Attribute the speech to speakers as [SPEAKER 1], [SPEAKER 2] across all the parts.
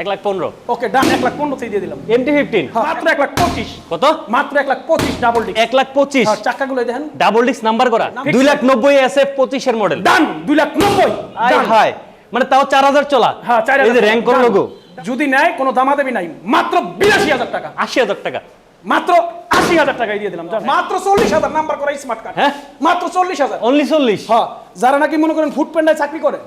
[SPEAKER 1] এক লাখ পনেরো।
[SPEAKER 2] ওকে ডান এক লাখ পনেরোতেই দিয়ে দিলাম।
[SPEAKER 1] এমটি ফিফটিন
[SPEAKER 2] হ্যাঁ, মাত্র এক লাখ পঁচিশ।
[SPEAKER 1] কত?
[SPEAKER 2] মাত্র এক লাখ পঁচিশ ডাবল ডিক
[SPEAKER 1] এক লাখ পঁচিশ।
[SPEAKER 2] চাকাগুলো দেখেন।
[SPEAKER 1] ডাবল ডিস্ক নাম্বার করা। দুই লাখ নব্বই এস এফ পঁচিশের মডেল
[SPEAKER 2] ডান দুই লাখ নব্বই।
[SPEAKER 1] হায়। মানে তাও চার হাজার চলা।
[SPEAKER 2] হ্যাঁ চার
[SPEAKER 1] র্যাঙ্ক লোগো
[SPEAKER 2] যদি নেয় কোনো দামাদামি নাই। মাত্র বিরাশি হাজার টাকা।
[SPEAKER 1] আশি হাজার টাকা।
[SPEAKER 2] মাত্র আশি হাজার টাকায় দিয়ে দিলাম। মাত্র চল্লিশ হাজার নাম্বার করা স্মার্ট কার্ড
[SPEAKER 1] হ্যাঁ?
[SPEAKER 2] মাত্র চল্লিশ হাজার।
[SPEAKER 1] অনলি চল্লিশ।
[SPEAKER 2] হ্যাঁ যারা নাকি মনে করেন ফুড প্যান্ডায় চাকরি করে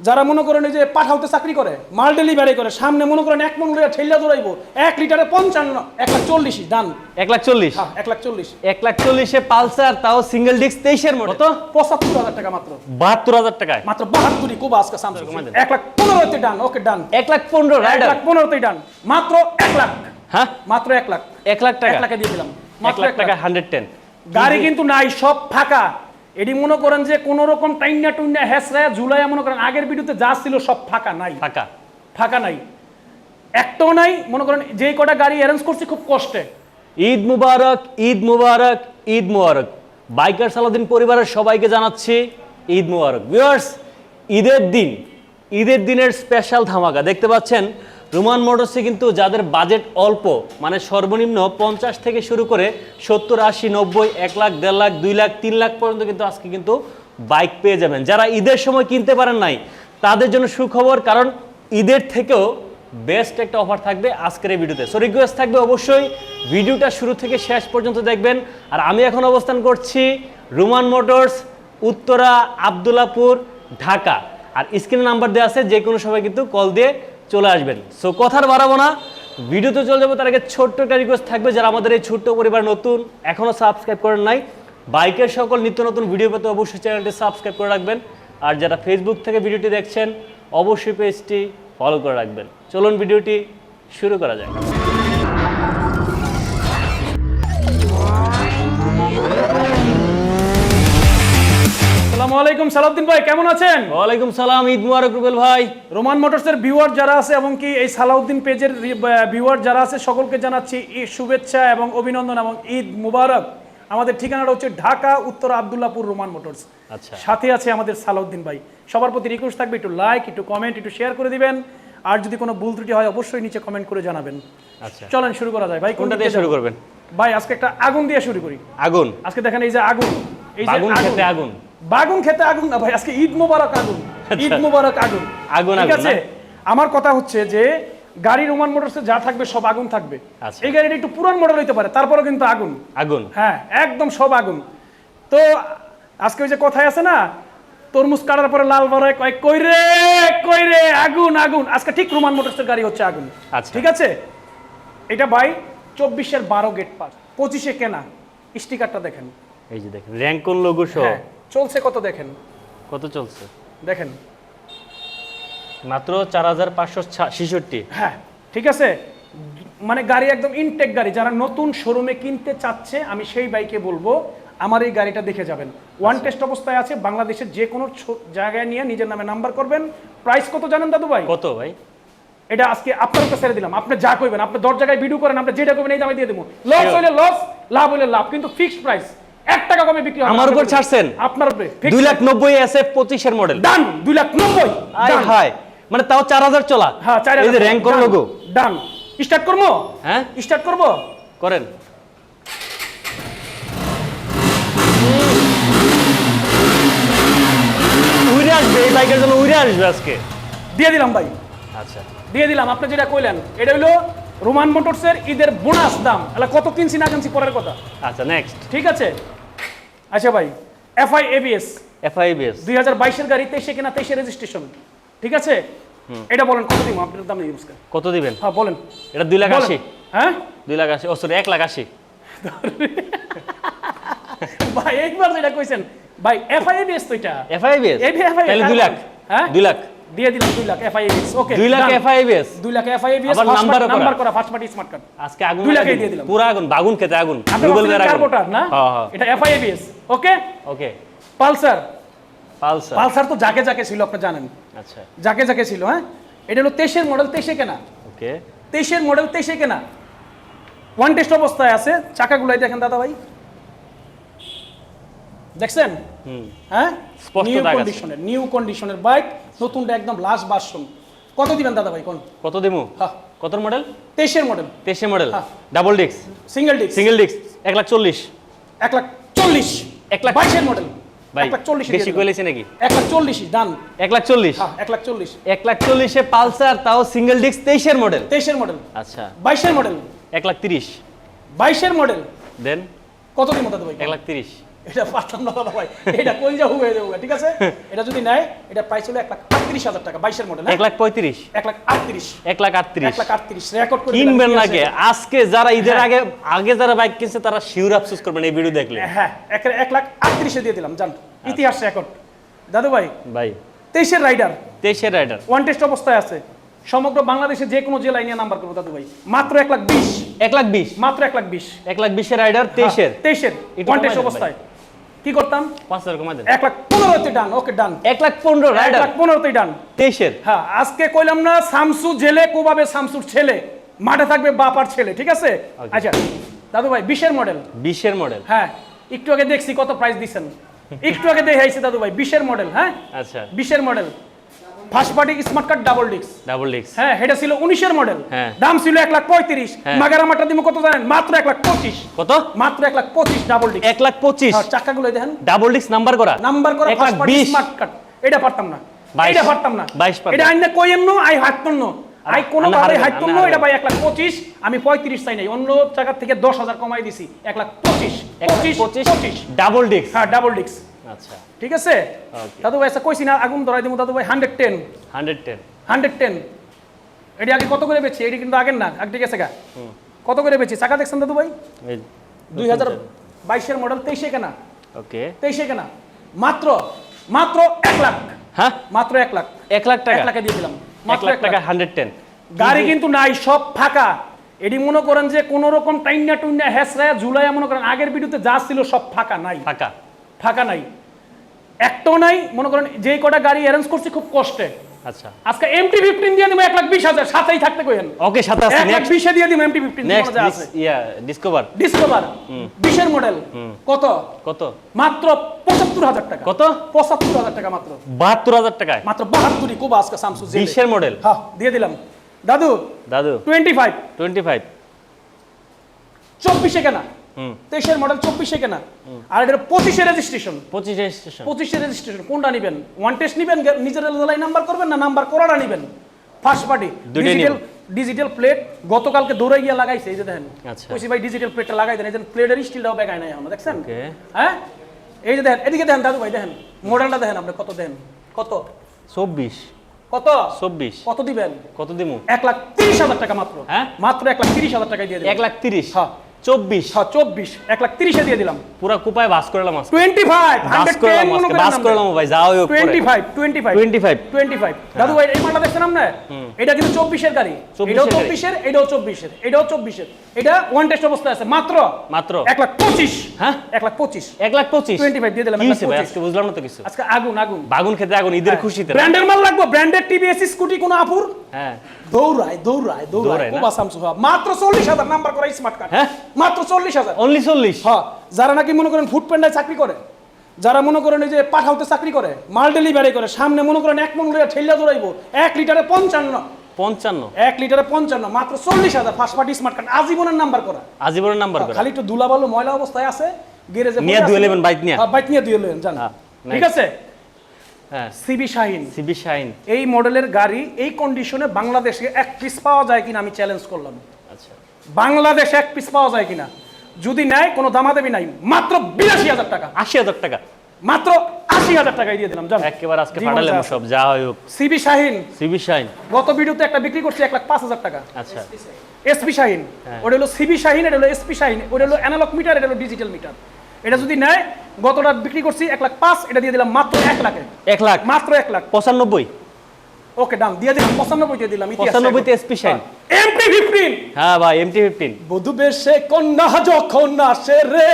[SPEAKER 2] যারা মনে করেন যে পাঠাওতে চাকরি করে মাল ডেলিভারি করে সামনে মনে করেন এক মন লইয়া ঠেল্লা দৌড়াইবো এক লিটারে পঞ্চান্ন এক লাখ চল্লিশ ডান
[SPEAKER 1] এক লাখ চল্লিশ?
[SPEAKER 2] হ্যাঁ এক লাখ চল্লিশ।
[SPEAKER 1] এক লাখ চল্লিশে পালসার তাও সিঙ্গেল ডিস্ক তেইশের মডেল কত?
[SPEAKER 2] পঁচাত্তর হাজার টাকা মাত্র।
[SPEAKER 1] বাহাত্তর হাজার টাকায়?
[SPEAKER 2] মাত্র বাহাত্তরই কোবা আজকে
[SPEAKER 1] দেন।
[SPEAKER 2] এক লাখ পনেরোতে ডান ওকে ডান
[SPEAKER 1] এক লাখ পনেরো
[SPEAKER 2] এক লাখ পনেরোতেই ডান মাত্র এক লাখ।
[SPEAKER 1] হ্যাঁ?
[SPEAKER 2] মাত্র এক লাখ।
[SPEAKER 1] এক লাখ টাকা।
[SPEAKER 2] এক
[SPEAKER 1] টাকা
[SPEAKER 2] লাখে দিয়ে দিলাম।
[SPEAKER 1] এক
[SPEAKER 2] মাত্র
[SPEAKER 1] লাখ
[SPEAKER 2] এক
[SPEAKER 1] টাকা
[SPEAKER 2] লাখ।
[SPEAKER 1] হান্ড্রেড টেন
[SPEAKER 2] গাড়ি কিন্তু নাই সব ফাঁকা। এটি মনে করেন যে কোন রকম টাইনা টুইনা হেসরায় ঝুলাইয়া মনে করেন আগের ভিডিওতে যা ছিল সব ফাঁকা নাই।
[SPEAKER 1] ফাঁকা।
[SPEAKER 2] ফাঁকা নাই। একটাও নাই মনে করেন যেই কটা গাড়ি অ্যারেঞ্জ করছি খুব কষ্টে।
[SPEAKER 1] ঈদ মুবারক ঈদ মুবারক ঈদ মুবারক। বাইকার সালাদিন পরিবারের সবাইকে জানাচ্ছি ঈদ মুবারক। ভিউয়ার্স ঈদের দিন ঈদের দিনের স্পেশাল ধামাকা। দেখতে পাচ্ছেন রোমান মোটরসে কিন্তু যাদের বাজেট অল্প মানে সর্বনিম্ন পঞ্চাশ থেকে শুরু করে সত্তর, আশি, নব্বই, এক লাখ, দেড় লাখ, দুই লাখ, তিন লাখ পর্যন্ত কিন্তু আজকে কিন্তু বাইক পেয়ে যাবেন। যারা ঈদের সময় কিনতে পারেন নাই, তাদের জন্য সুখবর, কারণ ঈদের থেকেও বেস্ট একটা অফার থাকবে আজকের এই ভিডিওতে। সো রিকোয়েস্ট থাকবে অবশ্যই, ভিডিওটা শুরু থেকে শেষ পর্যন্ত দেখবেন। আর আমি এখন অবস্থান করছি রোমান মোটরস উত্তরা, আবদুল্লাপুর, ঢাকা। আর স্ক্রিনে নাম্বার দেওয়া আছে যে কোনো সময় কিন্তু কল দিয়ে চলে আসবেন। সো কথার বাড়াবো না। ভিডিওতে চলে যাব, তার আগে ছোট্ট একটা রিকোয়েস্ট থাকবে যারা আমাদের এই ছোট্ট পরিবার নতুন এখনও সাবস্ক্রাইব করেন নাই, বাইকের সকল নিত্য নতুন ভিডিও পেতে অবশ্যই চ্যানেলটি সাবস্ক্রাইব করে রাখবেন। আর যারা ফেসবুক থেকে ভিডিওটি দেখছেন, অবশ্যই পেজটি ফলো করে রাখবেন। চলুন ভিডিওটি শুরু করা যাক।
[SPEAKER 2] আসসালামু আলাইকুম সালাউদ্দিন ভাই কেমন আছেন?
[SPEAKER 1] ওয়ালাইকুম সালাম ঈদ মুবারক রুবেল ভাই।
[SPEAKER 2] রোমান মোটরসের ভিউয়ার যারা আছে এবং কি এই সালাউদ্দিন পেজের ভিউয়ার যারা আছে সকলকে জানাচ্ছি শুভেচ্ছা এবং অভিনন্দন এবং ঈদ মুবারক। আমাদের ঠিকানাটা হচ্ছে ঢাকা উত্তর আবদুল্লাপুর রোমান মোটরস।
[SPEAKER 1] আচ্ছা।
[SPEAKER 2] সাথে আছে আমাদের সালাউদ্দিন ভাই। সবার প্রতি রিকোয়েস্ট থাকবে একটু লাইক একটু কমেন্ট একটু শেয়ার করে দিবেন। আর যদি কোনো ভুল ত্রুটি হয় অবশ্যই নিচে কমেন্ট করে জানাবেন।
[SPEAKER 1] আচ্ছা।
[SPEAKER 2] চলেন শুরু করা যায়। ভাই
[SPEAKER 1] কোনটা দিয়ে শুরু করবেন?
[SPEAKER 2] ভাই আজকে একটা আগুন দিয়ে শুরু করি।
[SPEAKER 1] আগুন?
[SPEAKER 2] আজকে দেখেন এই যে আগুন। এই যে
[SPEAKER 1] আগুন খেতে আগুন।
[SPEAKER 2] বাগুন খেতে আগুন না ভাই আজকে ঈদ মোবারক আগুন ঈদ মোবারক আগুন।
[SPEAKER 1] আগুন
[SPEAKER 2] ঠিক আছে? আমার কথা হচ্ছে যে গাড়ি রোমান মোটরসে যা থাকবে সব আগুন থাকবে।
[SPEAKER 1] আচ্ছা।
[SPEAKER 2] এই গাড়িটা একটু পুরান মডেল হইতে পারে তারপরেও কিন্তু আগুন।
[SPEAKER 1] আগুন।
[SPEAKER 2] হ্যাঁ একদম সব আগুন। তো আজকে ওই যে কথায় আছে না তরমুজ কাটার পরে লাল বড় কয় কই রে কই রে আগুন আগুন। আজকে ঠিক রোমান মোটরসের গাড়ি হচ্ছে আগুন।
[SPEAKER 1] আচ্ছা।
[SPEAKER 2] ঠিক আছে? এটা ভাই চব্বিশের বারো গেট পাস পঁচিশে কেনা। স্টিকারটা দেখেন।
[SPEAKER 1] এই যে দেখেন র্যাঙ্কন লোগো সহ।
[SPEAKER 2] হ্যাঁ। চলছে কত দেখেন?
[SPEAKER 1] কত চলছে?
[SPEAKER 2] দেখেন।
[SPEAKER 1] মাত্র চার হাজার পাঁচশো ছেষট্টি।
[SPEAKER 2] হ্যাঁ ঠিক আছে? মানে গাড়ি একদম ইনটেক গাড়ি যারা নতুন শোরুমে কিনতে চাচ্ছে আমি সেই বাইকে বলব আমার এই গাড়িটা দেখে যাবেন। ওয়ান টেস্ট অবস্থায় আছে বাংলাদেশের যে কোনো জায়গায় নিয়ে নিজের নামে নাম্বার করবেন। প্রাইস কত জানেন দাদু ভাই?
[SPEAKER 1] কত ভাই?
[SPEAKER 2] এটা আজকে আপনার উপরে ছেড়ে দিলাম আপনি যা করবেন আপনি দশ জায়গায় ভিডিও করেন আপনি যেটা করবেন এই দামে দিয়ে দেবো। লস. হইলে লস লাভ হইলে লাভ কিন্তু ফিক্সড প্রাইস এক টাকা কমে বিক্রি হবে
[SPEAKER 1] আমার উপর ছাড়ছেন?
[SPEAKER 2] আপনার উপরে
[SPEAKER 1] দুই লাখ নব্বই এস এফ পঁচিশের মডেল
[SPEAKER 2] ডান দুই লাখ নব্বই।
[SPEAKER 1] হায় মানে তাও চার হাজার চলা।
[SPEAKER 2] হ্যাঁ চার
[SPEAKER 1] র্যাঙ্কন লোগো
[SPEAKER 2] ডান স্টার্ট করব?
[SPEAKER 1] হ্যাঁ?
[SPEAKER 2] স্টার্ট করব?
[SPEAKER 1] করেন। উইরে আসবে এই বাইকের জন্য উইরে আসবে আজকে।
[SPEAKER 2] দিয়ে দিলাম ভাই।
[SPEAKER 1] আচ্ছা।
[SPEAKER 2] দিয়ে দিলাম আপনি যেটা কইলেন এটা হলো রোমান মোটরসের ঈদের বোনাস দাম। তাহলে কত কিনছি না কিনছি পরের কথা?
[SPEAKER 1] আচ্ছা নেক্সট
[SPEAKER 2] ঠিক আছে? আচ্ছা ভাই এফআই এবিএস
[SPEAKER 1] এফআইবিএস
[SPEAKER 2] দুই হাজার বাইশের গাড়ি তেইশে কিনা তেইশে রেজিস্ট্রেশন ঠিক আছে? এটা বলেন কত দিব? আপনার দাম ইউজ করেন
[SPEAKER 1] কত দিবেন?
[SPEAKER 2] হ্যাঁ বলেন।
[SPEAKER 1] এটা দুই লাখ। আশি।
[SPEAKER 2] হ্যাঁ?
[SPEAKER 1] দুই লাখ আশি। ও সরি এক লাখ আশি।
[SPEAKER 2] ভাই একবার যেটা কইছেন ভাই এফআই এবিএস তো এটা।
[SPEAKER 1] এফআইবিএস
[SPEAKER 2] এই FIABS
[SPEAKER 1] তাহলে দুই লাখ।
[SPEAKER 2] হ্যাঁ?
[SPEAKER 1] দুই লাখ।
[SPEAKER 2] দিয়ে দিলাম দুই লাখ এফআই এবিএস ওকে
[SPEAKER 1] দুই লাখ এফআইবিএস
[SPEAKER 2] দুই লাখ এফআই এবিএস
[SPEAKER 1] আবার নাম্বারও করা।
[SPEAKER 2] নাম্বার করা ফার্স্ট পার্টি স্মার্ট কার্ড
[SPEAKER 1] আজকে আগুন
[SPEAKER 2] দুই
[SPEAKER 1] লাগাই
[SPEAKER 2] লাখেই
[SPEAKER 1] দিন।
[SPEAKER 2] দিয়ে দিলাম।
[SPEAKER 1] পুরা আগুন বাগুন খেতে আগুন। রুবেল ভাইয়ের আগুন।
[SPEAKER 2] না?
[SPEAKER 1] হ্যাঁ হ্যাঁ।
[SPEAKER 2] এটা FI ABS okay
[SPEAKER 1] okay
[SPEAKER 2] Pulsar
[SPEAKER 1] Pulsar
[SPEAKER 2] Pulsar তো যাকে যাকে ছিল আপনি জানেন।
[SPEAKER 1] আচ্ছা।
[SPEAKER 2] যাকে যাকে ছিল হ্যাঁ? এটা হলো তেইশের মডেল তেইশে কেনা।
[SPEAKER 1] ওকে
[SPEAKER 2] তেইশের মডেল তেইশে কেনা। ওয়ান টেস্ট অবস্থায় আছে। চাকাগুলাই দেখেন দাদা ভাই। দেখছেন?
[SPEAKER 1] হুম।
[SPEAKER 2] হ্যাঁ?
[SPEAKER 1] স্পষ্ট
[SPEAKER 2] নিউ। কন্ডিশনের নিউ কন্ডিশনের বাইক নতুনটা একদম লাস্ট ভার্সন কত দিবেন দাদা ভাই কোন?
[SPEAKER 1] কত দেবো কত মডেল
[SPEAKER 2] তেইশের মডেল
[SPEAKER 1] তেইশে model. Double disc
[SPEAKER 2] single disc
[SPEAKER 1] single disc এক লাখ চল্লিশ।
[SPEAKER 2] এক লাখ চল্লিশ।
[SPEAKER 1] এক লাখ-
[SPEAKER 2] বাইশের মডেল
[SPEAKER 1] ভাই বেশি কইলেছি নাকি?
[SPEAKER 2] এক লাখ চল্লিশ ডান
[SPEAKER 1] এক লাখ চল্লিশ?
[SPEAKER 2] হ্যাঁ এক লাখ চল্লিশ।
[SPEAKER 1] এক লাখ চল্লিশে পালসার তাও সিঙ্গেল ডিস্ক তেইশের মডেল
[SPEAKER 2] তেইশের মডেল
[SPEAKER 1] আচ্ছা।
[SPEAKER 2] বাইশের মডেল
[SPEAKER 1] এক লাখ তিরিশ।
[SPEAKER 2] বাইশের মডেল
[SPEAKER 1] দেন
[SPEAKER 2] কত দিন
[SPEAKER 1] এক লাখ তিরিশ।
[SPEAKER 2] এটা পারতাম না দাদা ভাই এটা কোন যা হয়ে যাব ঠিক আছে এটা যদি নেয় এটা প্রাইস হলো এক লাখ আটত্রিশ হাজার টাকা বাইশের মডেল
[SPEAKER 1] এক লাখ পঁয়ত্রিশ
[SPEAKER 2] এক লাখ আটত্রিশ
[SPEAKER 1] এক লাখ আটত্রিশ
[SPEAKER 2] এক লাখ আটত্রিশ রেকর্ড করে
[SPEAKER 1] কিনবেন
[SPEAKER 2] দিলাম,
[SPEAKER 1] না কে আজকে যারা ঈদের
[SPEAKER 2] হ্যাঁ।
[SPEAKER 1] আগে আগে যারা বাইক কিনছে তারা শিউর আফসোস করবেন এই ভিডিও দেখলে
[SPEAKER 2] হ্যাঁ এক এক লাখ আটত্রিশে দিয়ে দিলাম জান ইতিহাস রেকর্ড দাদু ভাই
[SPEAKER 1] ভাই
[SPEAKER 2] তেইশের রাইডার
[SPEAKER 1] তেইশের রাইডার
[SPEAKER 2] ওয়ান টেস্ট অবস্থায় আছে সমগ্র বাংলাদেশে যে কোনো জেলায় নিয়ে নাম্বার করব দাদু ভাই মাত্র এক লাখ বিশ
[SPEAKER 1] এক লাখ বিশ
[SPEAKER 2] মাত্র এক লাখ বিশ
[SPEAKER 1] এক লাখ বিশের রাইডার তেইশের
[SPEAKER 2] হ্যাঁ, তেইশের
[SPEAKER 1] একটু
[SPEAKER 2] ওয়ান টেস্ট অবস্থায় কি করতাম?
[SPEAKER 1] পাঁচ হাজার কমাই দেন।
[SPEAKER 2] এক লাখ পনেরোতে ডান ওকে ডান
[SPEAKER 1] এক লাখ পনেরো
[SPEAKER 2] এক লাখ ডান
[SPEAKER 1] তেইশের।
[SPEAKER 2] হ্যাঁ আজকে কইলাম না শামসু জেলে কোবাবে শামসুর ছেলে। মাঠে থাকবে বাপার ছেলে ঠিক আছে? আচ্ছা দাদু ভাই বিশের মডেল
[SPEAKER 1] বিশের মডেল
[SPEAKER 2] হ্যাঁ একটু আগে দেখছি কত প্রাইস দিচ্ছেন একটু আগে দেখে আইছে দাদু ভাই বিশের মডেল হ্যাঁ?
[SPEAKER 1] আচ্ছা।
[SPEAKER 2] বিশের model first party smart card double disc
[SPEAKER 1] double disc
[SPEAKER 2] হ্যাঁ এটা ছিল উনিশের মডেল
[SPEAKER 1] হ্যাঁ।
[SPEAKER 2] দাম ছিল এক লাখ পঁয়ত্রিশ।
[SPEAKER 1] হ্যাঁ।
[SPEAKER 2] মাগারামাটা দিব কত জানেন? মাত্র এক লাখ পঁচিশ।
[SPEAKER 1] কত?
[SPEAKER 2] মাত্র এক লাখ পঁচিশ ডাবল ডিস্ক
[SPEAKER 1] এক লাখ পঁচিশ।
[SPEAKER 2] চাকাগুলো দেখেন।
[SPEAKER 1] ডাবল ডিস্ক নাম্বার করা?
[SPEAKER 2] নাম্বার করে ফার্স্ট পার্টি স্মার্ট কার্ড এটা পারতাম না। এটা পারতাম না।
[SPEAKER 1] বাইশ পারবেন।
[SPEAKER 2] এটা আইনে কইেম নো আই হাঁটতাম নো আই কোনো ভাবে নো এটা। ভাই এক লাখ পঁচিশ। আমি পঁয়ত্রিশ চাই নাই। অন্য জায়গা থেকে দশ হাজার কমাই দিছি। এক লাখ পঁচিশ।
[SPEAKER 1] এক লাখ
[SPEAKER 2] পঁচিশ
[SPEAKER 1] পঁচিশ।
[SPEAKER 2] পঁচিশ।
[SPEAKER 1] ডাবল ডিস্ক
[SPEAKER 2] হ্যাঁ ডাবল ডিস্ক
[SPEAKER 1] আচ্ছা।
[SPEAKER 2] ঠিক আছে? দাদু ভাই আচ্ছা কইছি না আগুন ধরাই দিব দাদু ভাই hundred ten
[SPEAKER 1] hundred ten
[SPEAKER 2] hundred ten এটি আগে কত করে বেচি? এটি কিন্তু আগের না। আগে গেছে গা। কত করে বেচি? চাকা দেখছেন দাদু ভাই? দুই হাজার বাইশের মডেল তেইশে কেনা।
[SPEAKER 1] ওকে।
[SPEAKER 2] তেইশে কেনা। মাত্র মাত্র এক লাখ।
[SPEAKER 1] হ্যাঁ?
[SPEAKER 2] মাত্র এক লাখ।
[SPEAKER 1] এক লাখ টাকা?
[SPEAKER 2] এক লাখে দিয়ে দিলাম।
[SPEAKER 1] এক
[SPEAKER 2] মাত্র
[SPEAKER 1] লাখ টাকা হান্ড্রেড টেন
[SPEAKER 2] গাড়ি কিন্তু নাই সব ফাঁকা। এটি মনে করেন যে কোন রকম টাইনা টুইনা হেসরা ঝুলাইয়া মনে করেন আগের ভিডিওতে যা ছিল সব ফাঁকা নাই।
[SPEAKER 1] ফাঁকা।
[SPEAKER 2] ফাঁকা নাই। একটাও নাই মনে করেন যেই কটা গাড়ি অ্যারেঞ্জ করছি খুব কষ্টে।
[SPEAKER 1] আচ্ছা।
[SPEAKER 2] আজকে এমটি ফিফটিন দিয়ে দিব এক লাখ বিশ হাজার সাথেই থাকতে কইেন
[SPEAKER 1] ওকে সাথে আছে
[SPEAKER 2] এক লাখ বিশে দিয়ে দিব এমটি ফিফটিন আছে।
[SPEAKER 1] ইয়া ডিসকভার
[SPEAKER 2] ডিসকভার বিশের মডেল কত?
[SPEAKER 1] কত?
[SPEAKER 2] মাত্র পঁচাত্তর হাজার টাকা।
[SPEAKER 1] কত?
[SPEAKER 2] পঁচাত্তর হাজার টাকা মাত্র।
[SPEAKER 1] বাহাত্তর হাজার টাকায়?
[SPEAKER 2] মাত্র বাহাত্তরই কোবা আজকে জেলে।
[SPEAKER 1] বিশের মডেল
[SPEAKER 2] হ্যাঁ দিয়ে দিলাম। দাদু
[SPEAKER 1] দাদু?
[SPEAKER 2] টোয়েন্টি ফাইভ
[SPEAKER 1] টোয়েন্টি ফাইভ
[SPEAKER 2] চব্বিশে কেনা। তেইশের মডেল চব্বিশে কেনা। আর এটা পঁচিশে রেজিস্ট্রেশন
[SPEAKER 1] পঁচিশে
[SPEAKER 2] পঁচিশে রেজিস্ট্রেশন কোনটা নেবেন? ওয়ান টেস্ট নেবেন নিজের জেলায় নাম্বার করবেন না নাম্বার করাটা নেবেন? First party digital digital plate গতকালকে দৌড়ে গিয়ে লাগাইছে এই যে দেখেন।
[SPEAKER 1] আচ্ছা।
[SPEAKER 2] কইছি ভাই ডিজিটাল প্লেটটা লাগাই দেন। এই যে প্লেটের স্টিলটাও বেগায় নাই আমরা দেখছেন? হ্যাঁ? এই যে দেখেন এদিকে দেখেন দাদু ভাই দেখেন। মডেলটা দেখেন আপনি কত দেন? কত?
[SPEAKER 1] চব্বিশ।
[SPEAKER 2] কত?
[SPEAKER 1] চব্বিশ।
[SPEAKER 2] কত দিবেন?
[SPEAKER 1] কত দিমু?
[SPEAKER 2] এক লাখ তিরিশ হাজার টাকা মাত্র।
[SPEAKER 1] হ্যাঁ?
[SPEAKER 2] মাত্র এক লাখ তিরিশ হাজার টাকায় দিয়ে
[SPEAKER 1] এক লাখ তিরিশ।
[SPEAKER 2] হ্যাঁ।
[SPEAKER 1] চব্বিশ।
[SPEAKER 2] হ্যাঁ চব্বিশ। এক লাখ তিরিশে দিয়ে দিলাম।
[SPEAKER 1] পুরা কুপায় বাস করলাম আজকে।
[SPEAKER 2] টোয়েন্টি ফাইভ
[SPEAKER 1] বাস করলাম বাস করলাম ভাই যাও
[SPEAKER 2] twenty five twenty five
[SPEAKER 1] twenty five
[SPEAKER 2] twenty five দাদু ভাই এই মালটা দেখছেন আমরা এটা কিন্তু চব্বিশের গাড়ি। এটাও চব্বিশের এটাও চব্বিশের এটাও চব্বিশের। এটা ওয়ান টেস্ট অবস্থায় আছে। মাত্র?
[SPEAKER 1] মাত্র।
[SPEAKER 2] এক লাখ পঁচিশ।
[SPEAKER 1] হ্যাঁ?
[SPEAKER 2] এক লাখ পঁচিশ।
[SPEAKER 1] এক লাখ পঁচিশ।
[SPEAKER 2] 25 দিয়ে দিলাম,
[SPEAKER 1] কি
[SPEAKER 2] এক লাখ
[SPEAKER 1] হয়েছে ভাই আজকে বুঝলাম না তো কিছু।
[SPEAKER 2] আজকে আগুন আগুন।
[SPEAKER 1] বাগুন খেতে আগুন ঈদের খুশিতে। না?
[SPEAKER 2] ব্র্যান্ডের মাল লাগবে? ব্র্যান্ডের টিভিএস স্কুটি কোনো আপুর?
[SPEAKER 1] হ্যাঁ।
[SPEAKER 2] দৌড়ায় দৌড়ায় দৌড়ায়। হ্যাঁ, মাত্র চল্লিশ হাজার নাম্বার করা স্মার্ট কার্ড
[SPEAKER 1] হ্যাঁ?
[SPEAKER 2] মাত্র চল্লিশ হাজার।
[SPEAKER 1] অনলি চল্লিশ?
[SPEAKER 2] হ্যাঁ যারা নাকি মনে করেন ফুড প্যান্ডায় চাকরি করে যারা মনে করেন এই যে পাঠাওতে চাকরি করে মাল ডেলিভারি করে সামনে মনে করেন এক মন লইয়া ঠেলিয়া দৌড়াইবো এক লিটারে পঞ্চান্ন।
[SPEAKER 1] পঞ্চান্ন?
[SPEAKER 2] এক লিটারে পঞ্চান্ন মাত্র চল্লিশ হাজার ফার্স্ট পার্টি স্মার্ট কার্ড আজীবনের নাম্বার করা।
[SPEAKER 1] আজীবনের নাম্বার করে।
[SPEAKER 2] খালি একটু ধুলাবালু ময়লা অবস্থায় আছে গ্যারেজে
[SPEAKER 1] নিয়ে ধুয়ে নেবেন, বাইক নিয়ে।
[SPEAKER 2] বাইক নিয়ে ধুয়ে নেবেন জান।
[SPEAKER 1] হ্যাঁ,
[SPEAKER 2] ঠিক. আছে?
[SPEAKER 1] হ্যাঁ।
[SPEAKER 2] সিবি শাহিন
[SPEAKER 1] সিবি শাইন
[SPEAKER 2] এই মডেলের গাড়ি এই কন্ডিশনে বাংলাদেশে এক পিস পাওয়া যায় কিনা আমি চ্যালেঞ্জ করলাম। বাংলাদেশে এক পিস পাওয়া যায় কিনা? যদি নেয় কোনো দামাদামি নাই। মাত্র বিরাশি হাজার টাকা।
[SPEAKER 1] আশি হাজার টাকা।
[SPEAKER 2] মাত্র আশি হাজার টাকায় দিয়ে দিলাম
[SPEAKER 1] একেবারে আজকে ফাটালে সব যা হয় হোক।
[SPEAKER 2] সিবি শাহিন।
[SPEAKER 1] সিবি শাইন
[SPEAKER 2] গত ভিডিওতে একটা বিক্রি করছি এক লাখ পাঁচ হাজার টাকা।
[SPEAKER 1] আচ্ছা।
[SPEAKER 2] SP shine.
[SPEAKER 1] হ্যাঁ।
[SPEAKER 2] ওটা হলো সিবি শাহিন এটা হলো এসপি শাহিন ওটা হলো অ্যানালগ মিটার এটা হলো ডিজিটাল মিটার এটা যদি নেয় গতটা বিক্রি করছি এক লাখ পাঁচ এটা দিয়ে দিলাম মাত্র এক লাখে।
[SPEAKER 1] এক লাখ।
[SPEAKER 2] মাত্র এক লাখ।
[SPEAKER 1] পঁচানব্বই।
[SPEAKER 2] ওকে দাম দিয়ে দিলাম পঁচানব্বই দিয়ে দিলাম
[SPEAKER 1] পঁচানব্বইতে SP শাহিন।
[SPEAKER 2] এমপি ফিফটিন
[SPEAKER 1] হ্যাঁ ভাই এমটি ফিফটিন
[SPEAKER 2] বধু বেশে কন্যা যখন আসে রে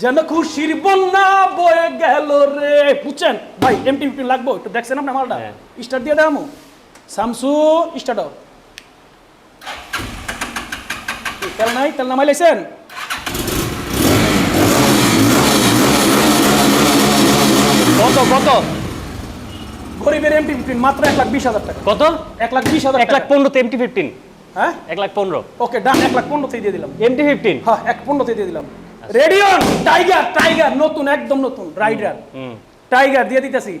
[SPEAKER 2] যেন খুশির বন্যা বয়ে গেল রে বুঝছেন ভাই এমটি ফিফটিন লাগবো একটু দেখছেন আপনি মালটা। স্টার্ট দিয়ে দামু সামসু স্টার্ট তেল নাই তেল নামাই লাইছেন
[SPEAKER 1] কত কত
[SPEAKER 2] গরিবের এমটি ফিফটিন মাত্র এক লাখ বিশ হাজার টাকা।
[SPEAKER 1] কত?
[SPEAKER 2] এক লাখ বিশ হাজার
[SPEAKER 1] এক লাখ পনেরোতে এমটি ফিফটিন
[SPEAKER 2] হ্যাঁ?
[SPEAKER 1] এক লাখ পনেরো।
[SPEAKER 2] ওকে ডান এক লাখ পনেরোতেই দিয়ে দিলাম।
[SPEAKER 1] এমটি ফিফটিন
[SPEAKER 2] হ্যাঁ এক পনেরোতেই দিয়ে দিলাম। রেডিয়ন টাইগার টাইগার নতুন একদম নতুন রাইডার টাইগার দিয়ে দিতেছি।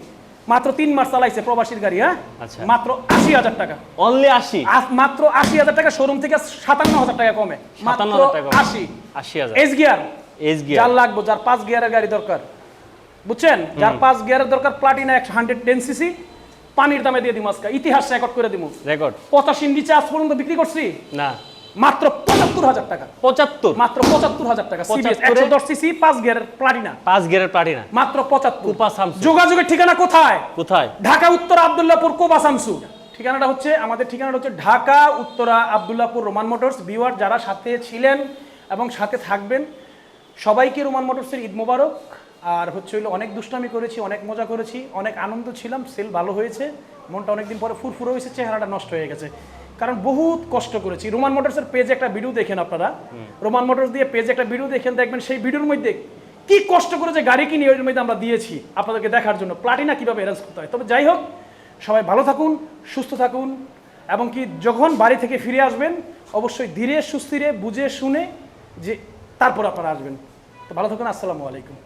[SPEAKER 2] মাত্র তিন মাস চালাইছে প্রবাসীর গাড়ি হ্যাঁ?
[SPEAKER 1] আচ্ছা।
[SPEAKER 2] মাত্র আশি হাজার টাকা।
[SPEAKER 1] অনলি আশি?
[SPEAKER 2] মাত্র আশি হাজার টাকা শোরুম থেকে সাতান্ন হাজার টাকা কমে। মাত্র আশি।
[SPEAKER 1] আশি হাজার।
[SPEAKER 2] এস গিয়ার
[SPEAKER 1] এস গিয়ার
[SPEAKER 2] যার লাগবে যার পাঁচ গিয়ারের গাড়ি দরকার। বুঝছেন? যার পাঁচ গিয়ারের দরকার প্লাটিনা একশো হান্ড্রেড টেন সিসি পানির দামে দিয়ে দিব আজকে। ইতিহাস রেকর্ড করে দিব
[SPEAKER 1] রেকর্ড
[SPEAKER 2] পঁচাশি নিচে আজ পর্যন্ত বিক্রি করছি?
[SPEAKER 1] না।
[SPEAKER 2] মাত্র পঁচাত্তর হাজার টাকা।
[SPEAKER 1] পঁচাত্তর?
[SPEAKER 2] মাত্র পঁচাত্তর হাজার টাকা। সিবিএস
[SPEAKER 1] 75
[SPEAKER 2] একশো দশ সিসি পাঁচ গিয়ারের প্লাটিনা
[SPEAKER 1] পাঁচ গিয়ারের প্লাটিনা
[SPEAKER 2] মাত্র পঁচাত্তর।
[SPEAKER 1] কুপা সামসু
[SPEAKER 2] যোগাযোগের ঠিকানা কোথায়?
[SPEAKER 1] কোথায়?
[SPEAKER 2] ঢাকা উত্তর আবদুল্লাপুর কোবা শামসু ঠিকানাটা হচ্ছে আমাদের ঠিকানাটা হচ্ছে Dhaka Uttara Abdullahpur Roman Motors. Beware যারা সাথে ছিলেন এবং সাথে থাকবেন সবাইকে রোমান মোটরসের ঈদ মোবারক। আর হচ্ছে হইল অনেক দুষ্টামি করেছি অনেক মজা করেছি অনেক আনন্দ ছিলাম সেল ভালো হয়েছে মনটা অনেকদিন পরে ফুরফুরে হয়েছে চেহারাটা নষ্ট হয়ে গেছে। কারণ বহুত কষ্ট করেছি। রোমান মোটরসের পেজে একটা ভিডিও দেখেন আপনারা। রোমান মোটরস দিয়ে পেজে একটা ভিডিও দেখেন দেখবেন সেই ভিডিওর মধ্যে কি কষ্ট করে যে গাড়ি কিনে ওই মধ্যে আমরা দিয়েছি আপনাদেরকে দেখার জন্য। প্লাটিনা কীভাবে অ্যারেঞ্জ করতে হয়? তবে যাই হোক সবাই ভালো থাকুন সুস্থ থাকুন এবং কি যখন বাড়ি থেকে ফিরে আসবেন অবশ্যই ধীরে সুস্থিরে বুঝে শুনে যে তারপর আপনারা আসবেন। তো ভালো থাকুন আসসালামু আলাইকুম।